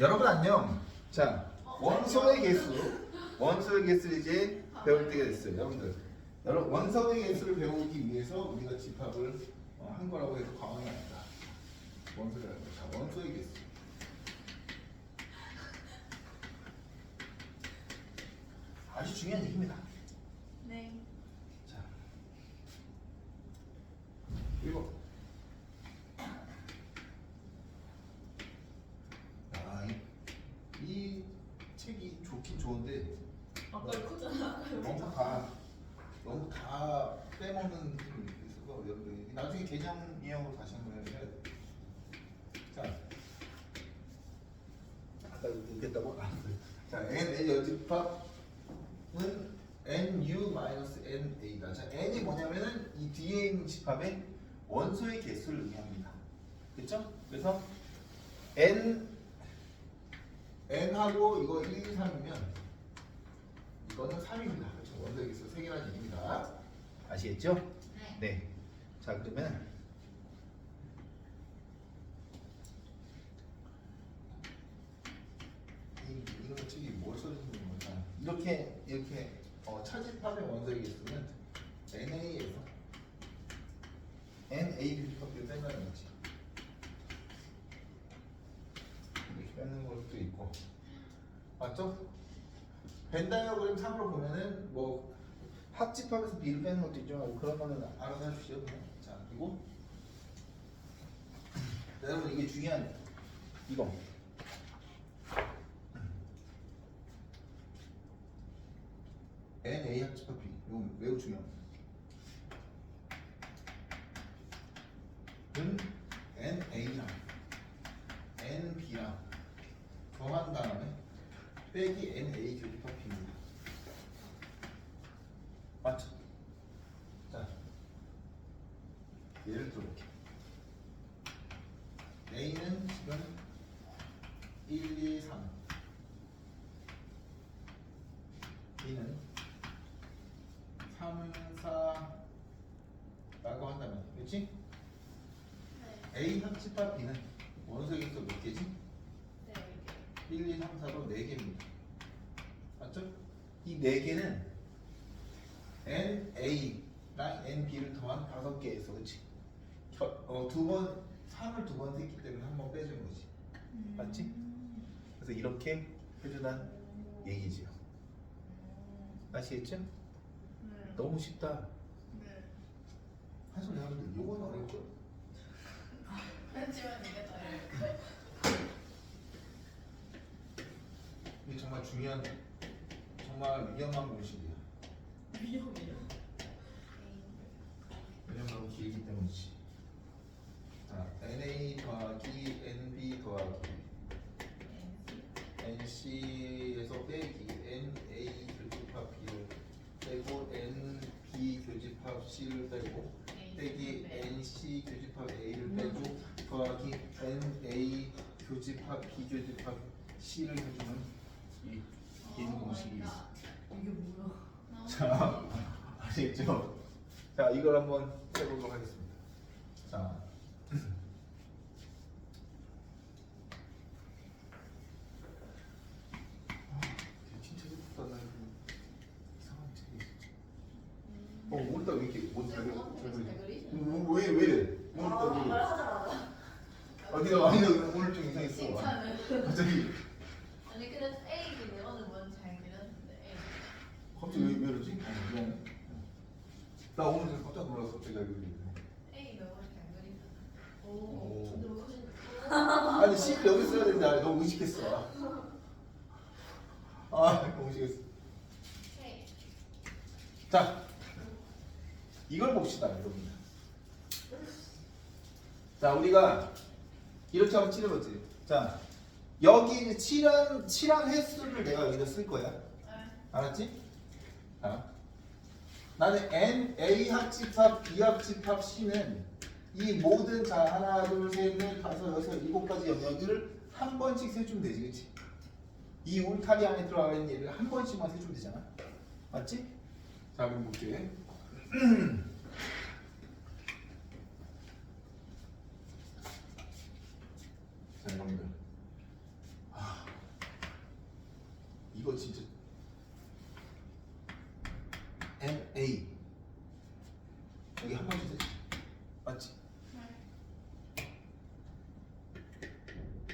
여러분 안녕. 자, 원소의 개수, 원소의 개수를 이제 배울 때가 됐어요, 여러분들. 여러분 원소의 개수를 배우기 위해서 우리가 집합을 어, 한 거라고 해도 과언이 아니다. 원소라는 거. 자, 원소의 개수. 아주 중요한 얘기입니다. 네. 자, 그리고 아, 이, 이 책이 좋긴 좋은데 아까 크잖아. 너무 다 너무 다 빼먹는 느낌이 있어서 여러분들 나중에 개념 이용으로 다시 한번 해야 돼. 자, 아까 얘기했다고? 아, 그래. 자, n n 연집합은 nu-na다. 자, n이 뭐냐면은 이 뒤에 있는 집합의 원소의 개수를 의미합니다. 그렇죠? 그래서 n n하고 이거 1, 2, 3이면 이거는 3입니다. 그렇죠? 개수 3개라는 얘기입니다. 아시겠죠? 네. 네. 자, 그러면 이 이런 책이 뭘 써주는 거냐? 이렇게 이렇게 어, 차집합의 원소의 개수는 NA에서 NA 비슷하게 빼는 거지. 이렇게 빼는 것도 있고 맞죠? 벤다이어그램 상으로 보면은 뭐 합집합에서 B를 빼는 것도. 뭐 그런 거는 알아서 해주시죠. 그냥. 자 그리고 여러분 이게 중요한 이거 NA 합집합 B 이거 매우 중요합니다. 은 NA랑 NB랑 더한 다음에 빼기 NA 교집합 B입니다. 맞죠? 자, 예를 들어볼게요. A는 지금 1, 2, 3 B는 3, 4 라고 한다면 그렇지? 네. A 합집합 B는 원소에서 몇 개지? 네. 1, 2, 3, 4로 4개입니다. 맞죠? 이 4개는 NA랑 NB를 더한 5개에서 그치? 어, 두 번, 3을 두 번 했기 때문에 한 번 빼주는 거지. 맞지? 그래서 이렇게 해주란 얘기지요. 아시겠죠? 네. 너무 쉽다. 네. 한손 여러분들 요건 어렵죠? 하지만 이게 더 어려울 이게 정말 중요한, 정말 위험한 공식이야. 위험해요. 왜냐면 너무 길기 때문이지. 자, NA 더하기 NB 더하기 NC에서 빼기 NA 교집합 B를 빼고 NB 교집합 C를 빼고 빼기 NC 교집합 A를 빼고 더하기 NA 교집합 B 교집합 C를 해주는 이긴 공식이 있어. 이게 뭐야? 자, 아시겠죠? 자, 이걸 한번 해보도록 하겠습니다. 자, 아, 진짜 예쁘다 나 이거 이상한 책이 있었지. 어, 오늘따라 왜 이렇게 옷 잘, 잘 그리? 왜, 왜 이래? 오늘따라 왜 이래? 하자마자. 어디가 많이 오늘 좀 이상했어. 칭찬을. 갑자기, 아니 근데 A 그 네번은 뭔잘 그렸는데 A. 갑자기 왜, 왜 이러지? 어, 미안해. 나 오늘 진짜 깜짝 놀라서 갑자기 알고 있는데. A 너무 잘 그리잖아. 오. 오. 너무 커진다. 아니 씨 여기 써야 되는데 아, 너무 의식했어. 아 너무 의식했어. 자 이걸 봅시다 여러분. 자 우리가 이렇게 한번 칠해보지. 자 여기 칠한 칠한 횟수를 내가 여기다 쓸 거야. 알았지? 자 나는 N A 합집합 B 합집합 C는 이 모든 자 하나 둘 셋 넷 다섯 여섯 일곱 가지 영역을 한 번씩 세주면 되지, 그렇지? 이 울타리 안에 들어가 있는 얘를 한 번씩만 세주면 되잖아, 맞지? 자 그럼 볼게. 자 여러분들, 아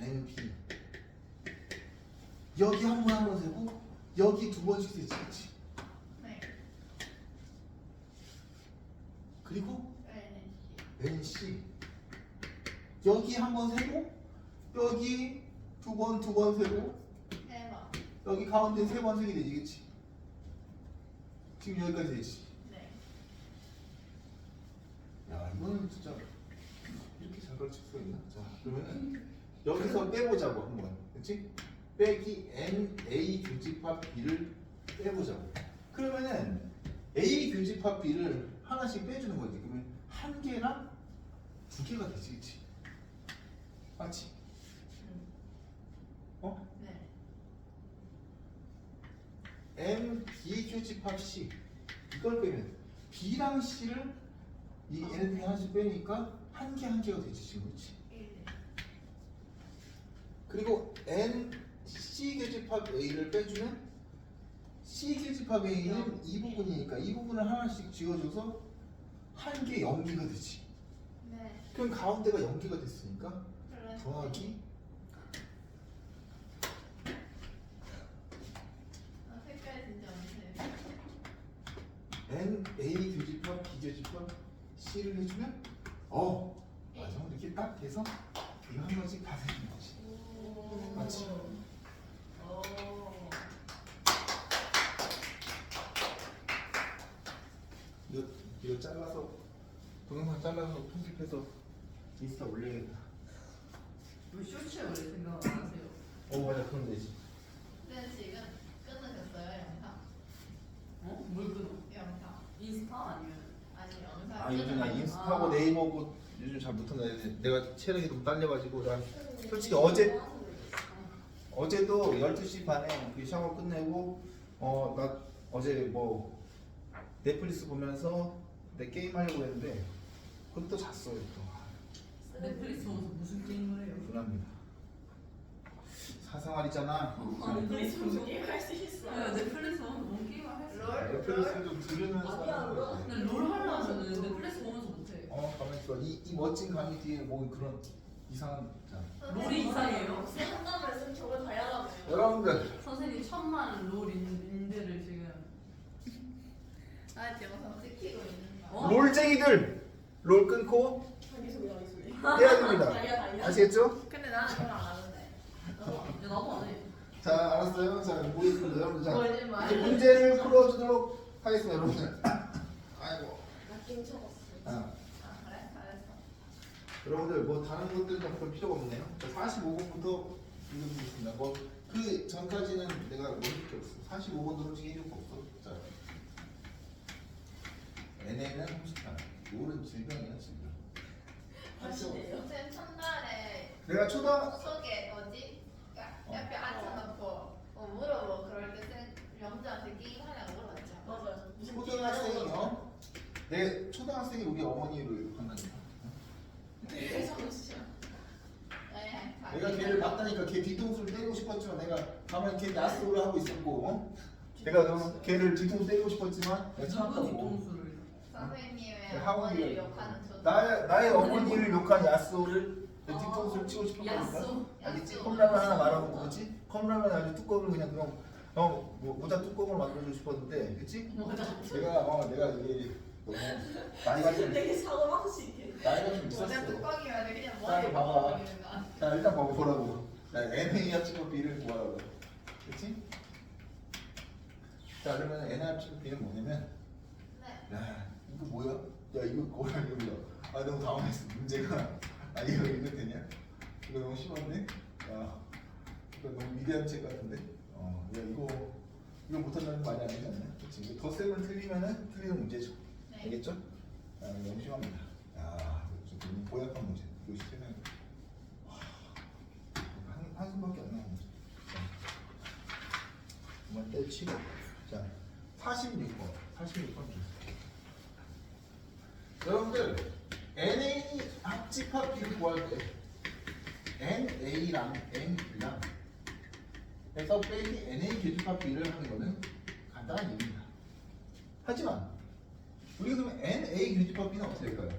NP 여기 한 번 한 번 세고 여기 두 번씩 세지 그치? 네. 그리고 NC. NC 여기 한 번 세고 여기 두 번 두 번 세고 대박. 여기 가운데 세 번 세게 되지 그치? 지금 여기까지 되지 네. 야 이거는 진짜 이렇게 잘 가르칠 수가 있나? 자 그러면은 여기서 빼보자고 한번 그치? 빼기 NA 교집합 B를 빼보자고 그러면은 A 교집합 B를 하나씩 빼주는 거지 그러면 한 개랑 두 개가 되지 그치? 맞지? 어? 네. M B 교집합 C 이걸 빼면 B랑 C를 이 NP 하나씩 빼니까 한 개 한 개가 되지 지금 그렇지? 1. 그리고 N C 교집합 A를 빼주면 C 교집합 A는 이 부분이니까 이 부분을 하나씩 지워줘서 한 개 연기가 되지. 네. 그럼 가운데가 연기가 됐으니까 더하기 아, 색깔 진짜 많네. N A 교집합 B 교집합 C를 해주면 어 맞아 이렇게 딱 돼서 이거 한 번씩 다 세주는 거지. 오. 맞지? 오. 이거 이거 잘라서 동영상 잘라서 편집해서 인스타 올려야겠다. 왜 쇼츠에 원래 생각 안 하세요? 어 맞아 그럼 되지. 근데 지금 끊으셨어요 영상? 어? 뭘 끊어? 영상. 인스타 아니면? 아니 영상. 아 요즘 나 인스타하고 아. 네이버고 요즘 잘 못하는데 내가 체력이 좀 딸려가지고 나 솔직히 어제 어제도 12시 반에 그 샤워 끝내고 어 나 어제 뭐 넷플릭스 보면서 내 게임 하려고 했는데 그것도 잤어요 또 넷플릭스 보면서 무슨 게임을 해요? 불합니다 사생활이잖아 아, 넷플릭스 보면서 게임 할 수 있어. 네, 넷플릭스 보면서 뭔 게임을 할 수? 롤? 넷플릭스 좀 들으면서 아니야, 거지. 근데 롤 하려면은 넷플릭스 보면서 못해. 어 가만히 있어 이, 이 멋진 강의 뒤에 뭐 그런 이상한 자 롤이 이상해요? 한단 말씀 저걸 다양하네요. 여러분들 선생님 천만 롤 인- 인들을 지금 아 영상 찍히고 있는 거. 어? 롤쟁이들 롤 끊고 자기소개, 자기소개. 해야 됩니다. 아시겠죠? 근데 나는 그걸 안 하는데. 야 나도 안 해. 자 알았어요 자 모이겠습니다 여러분 자 거짓말. 이제 문제를 풀어주도록 하겠습니다 여러분들 아이고 쳐봤어. 아, 아 그래? 잘했어. 여러분들 뭐 다른 것들은 별 필요가 없네요 자 45번부터 읽어드리겠습니다 뭐 그 전까지는 내가 모를 게 없어 45번도 솔직히 해줄 거 없어 자 NA는 38 롤은 질병이야 질병 하시네요. 선생님 첫날에 내가 초등 속에 뭐지? 어. 옆에 앉혀놓고 뭐 물어보고 그럴 때쌤 영자한테 게임 하냐고 물어봤죠. 맞아요. 무슨 초등학생이요 내 초등학생이 우리 어머니를 욕한다니까 네. 네, 내가 걔를 봤다니까 걔 뒤통수를 때리고 싶었지만 내가 가만히 걔 야스를 하고 있었고 어? 내가 그러면 걔를 뒤통수 때리고 싶었지만 내가 누구 참았다고? 선생님의 네, 어머니를 학원이요. 욕하는 저. 나의, 나의 어머니를 욕한 야스오를 내 뒤통수를 치고 싶었다니까 야쏘. 알겠지? 야쏘. 컵라면 하나 말하고 그렇지? 컵라면 아주 뚜껑을 그냥 그냥 어 뭐, 모자 뚜껑을 만들어주고 싶었는데 그치? 내가 어 내가 이게 너무 나이가 좀 되게 사고 방식이에요. 나이가 좀 있었어 모자 뚜껑이면 그냥 자, 머리 봐봐. 먹어버리는 거. 자 일단 봐봐 보라고 자 NA 합치고 B를 구하라고 그치? 자 그러면 NA 합치고 B는 뭐냐면 네. 야 이거 뭐야? 야 이거 뭐야 이거 아 너무 당황했어 문제가 아 이거 이거 되냐? 이거 너무 심한데? 야 이거 너무 위대한 책 같은데? 어 야 이거 이거 못한다는 말이 아니지 않냐? 그치? 이거 덧셈을 틀리면은 틀리는 문제죠 네. 알겠죠? 아, 이거 너무 심합니다 야 이거 좀 너무 고약한 문제 이거 시키면 한, 한숨밖에 안 나오네 한번 떼치고 자 46번 46번 주세요 여러분들 NA 합집합 비를 구할 때 NA랑 N랑 해서 빼기 NA 교집합 비를 하는 거는 간단한 일입니다 하지만 우리가 그러면 NA 교집합 비는 어떻게 될까요?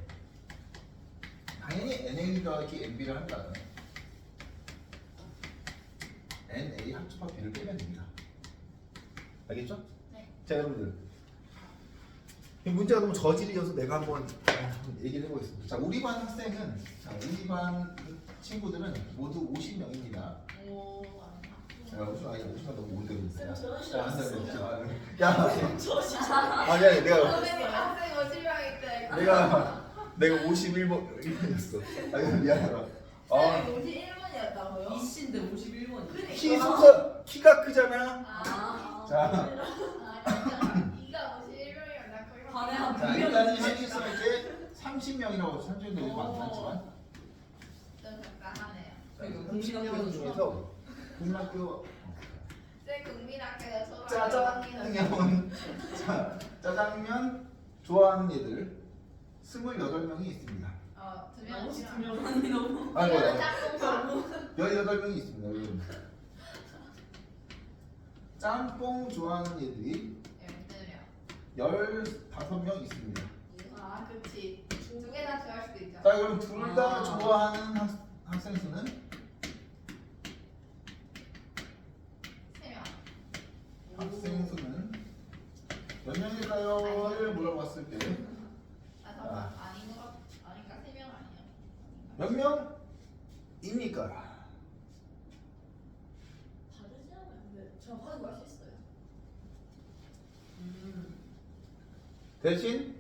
당연히 NA 더하기 NB를 한다면 NA 합집합 B를 빼면 됩니다. 알겠죠? 네. 자 여러분들 이 문제가 너무 저질이어서 내가 한번 어, 얘기를 해보겠습니다. 자 우리 반 학생은 자 우리 반 친구들은 모두 50명입니다. 오. 야 50, 아니 50명 너무 오래됐어요. 쌤, 저런 야, 한살 식으로 됐죠. 야, 저 진짜 아니 아니 내가 선생님 학생 오실명일 때. 내가 내가 51번 이랬어. 아니 미안하다. 아, 쌤 51번이었다고요? 이씨인데 51번이. 키 순서 키가 크잖아. 아. 자, 아, 이가 51명이면 나 거의 반에 한자두 일단은 수는 이제 30명이라고 30명도 많지만 좀 적당하네요. 그러니까 30명 국민학교 중에서 국민학교 국민학교에서 짜장면 자, 짜장면 좋아하는 애들 28명이 있습니다. 어, 두 명, 두두 명. 아니 너무. 아니 이거는 뭐야? 짝꿍 18명이 있습니다. 여러분. 짬뽕 좋아하는 애들이 12명. 15명 있습니다. 아, 그치. 두개 다 좋아할 수도 있죠. 자, 그럼 둘 다 아. 좋아하는 학, 학생 수는 세 명. 학생 수는 몇 명일까요?를 물어봤을 때 아, 잠깐. 아닌 것 같- 아닌가? 세 명 아니야? 몇 명입니까? 다르지 않아요? 근데 할수 있어요. 음. 대신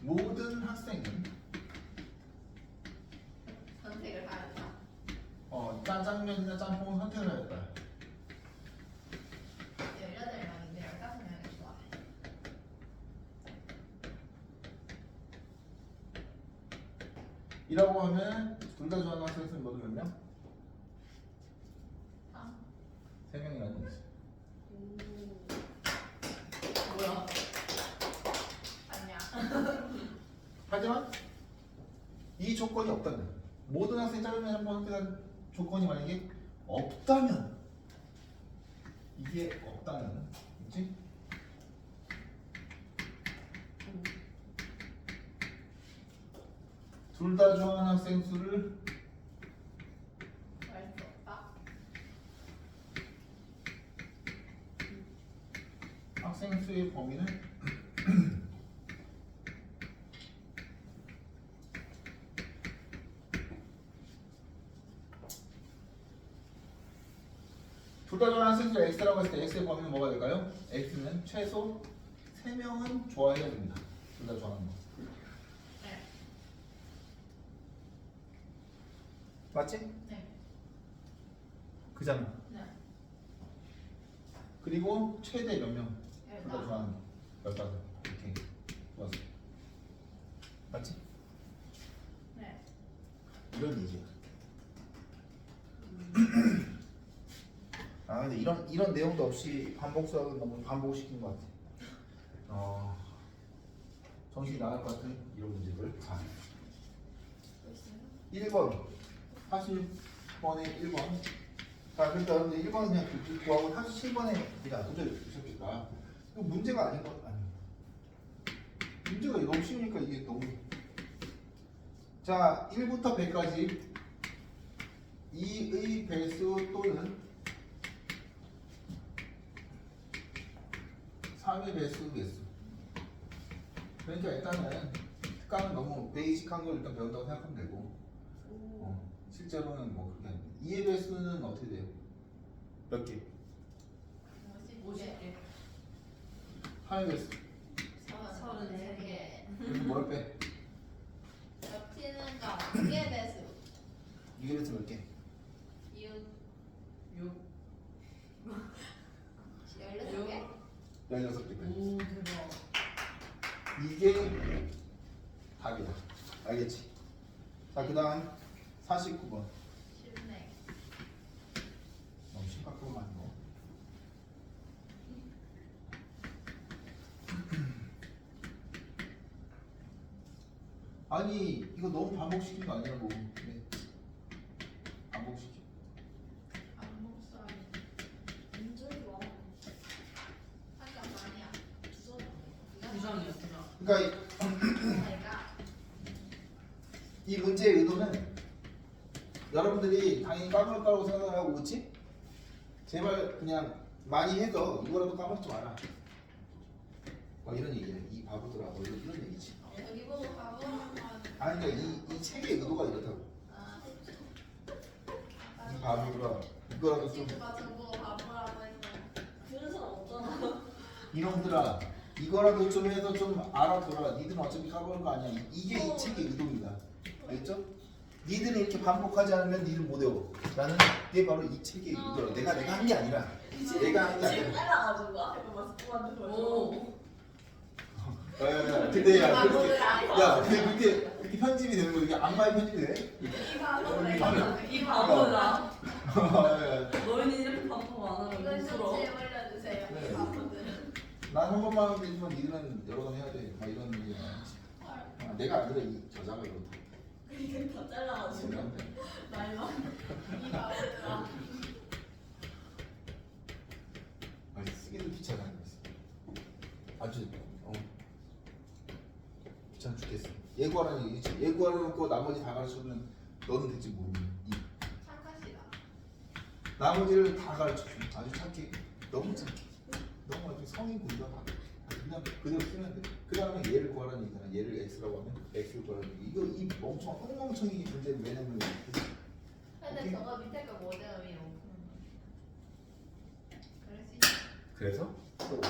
모든 학생은 선택을 하였다. 어, 짜장면이나 짬뽕을 선택을 하였다. 18명인데 15명이 좋아해. 이라고 하면 둘 다 좋아하는 학생 수는 모두 몇 명? 아, 세 명이라는 거지. 뭐야? 아니야. 하지만 이 조건이 없다면 모든 학생이 짜장면 한번 선택한 조건 이 만약에 없다면 이게 없다면 그치? 둘 다 좋아하는 학생 수를 구할 수 없다. 학생 수의 범위는 둘 다 좋아하는 학생 수 x라고 했을 때 x의 범위는 뭐가 될까요? x는 최소 3명은 좋아해야 됩니다. 둘 다 좋아하는 거. 네. 맞지? 네. 그잖아. 네. 그리고 최대 몇 명? 둘다 열다. 좋아하는 거. 열다섯. 이렇게. 좋았어. 맞지? 네. 이런 얘기야. 아 근데 이런 이런 내용도 없이 반복 수학은 너무 반복시킨 것 같아. 어 정신이 나갈 것 같은 이런 문제들. 자, 또 있어요? 1번 40번에 1번. 자 그러니까 여러분들 1번은 그냥 그 구하고 47번에 그냥 도저히 있었겠다. 이거 문제가 아닌 것 아니. 문제가 너무 쉬우니까 이게 너무. 자 1부터 100까지 2의 배수 또는 3의 배수 배수. 그러니까 일단은 특강은 너무 베이직한 걸 일단 배운다고 생각하면 되고 어, 실제로는 뭐 그렇게 아닙니다. 2의 배수는 어떻게 돼요? 몇 개? 50개. 3의 배수. 서른 세 개. 여기 뭘 빼? 겹치는 거. 두개 배수. 2의 배수 몇 개? 이웃. 6. 16개? 16개 빼. 오 대박. 이게 답이다. 알겠지? 자, 그 다음 49번. 쉽네. 너무 심각하구만 너. 아니 이거 너무 반복시킨 거 아니라고 네. 반복시켜 안 먹어야 인절이 와. 한장 아니야. 부장이야 부장. 그러니까 그러니까 이, 이 문제의 의도는 여러분들이 당연히 까먹을 거라고 생각하고 그치? 제발 그냥 많이 해서 이거라도 까먹지 마라. 뭐 이런 얘기야. 이 바보들아. 뭐 이런, 이런 얘기지. 보고 바보라고 아니 그러니까 이, 이 책의 의도가 이렇다고. 아, 이 바보들아. 이거라도 좀 친구가 저보고 바보라고 했어요. 그런 사람 없잖아. 이놈들아. 이거라도 좀 해서 좀 알아둬라. 니들은 어차피 까먹을 거 아니야. 이- 이게 이 어. 책의 의도입니다. 알겠죠? 니들이 이렇게 반복하지 않으면 니들 못 외워. 나는 이게 바로 이 책의 의도라. 내가 내가 한 게 아니라. 내가 한게 지금 아니라. 따라가지고 앞에 거 마스크. 오. 야, 야, 야, 근데 야, 그렇게, 바보들아. 야, 근데 그렇게 그렇게 편집이 되는 거 이게 안마에 편집이 돼? 이 바보들아. 이 바보들아. 야, 너희는 이렇게 반복 안 하면 이건 부끄러워. 셔츠에 올려주세요. 네. 이 바보들. 난한 번만 하면 되지만 니들은 여러 번 해야 돼. 막 이런 얘기. 아, 내가 아니라 이 저자가 이렇다. 그러니까 다 잘라가지고. 나이만. 이 바보들아. 아, 쓰기도 귀찮아. 아주 어. 귀찮아 죽겠어. 예고하라는 얘기지. 예고하려고 나머지 다 가르쳐주면 너는 대체 모르니. 이 착하시다. 나머지를 다 가르쳐줘. 아주 착해. 너무 착해. 너무 아주 성인 군다 다. 그냥 그대로 쓰면 돼. 그 다음에 얘를 구하라는 얘기잖아. 얘를 x라고 하면 x를 구하라는 얘기. 이거 이 멍청 엉망청이 문제는 왜냐면 근데. 저거 밑에 거 모델이 그럴 수 있어. 그래서? 또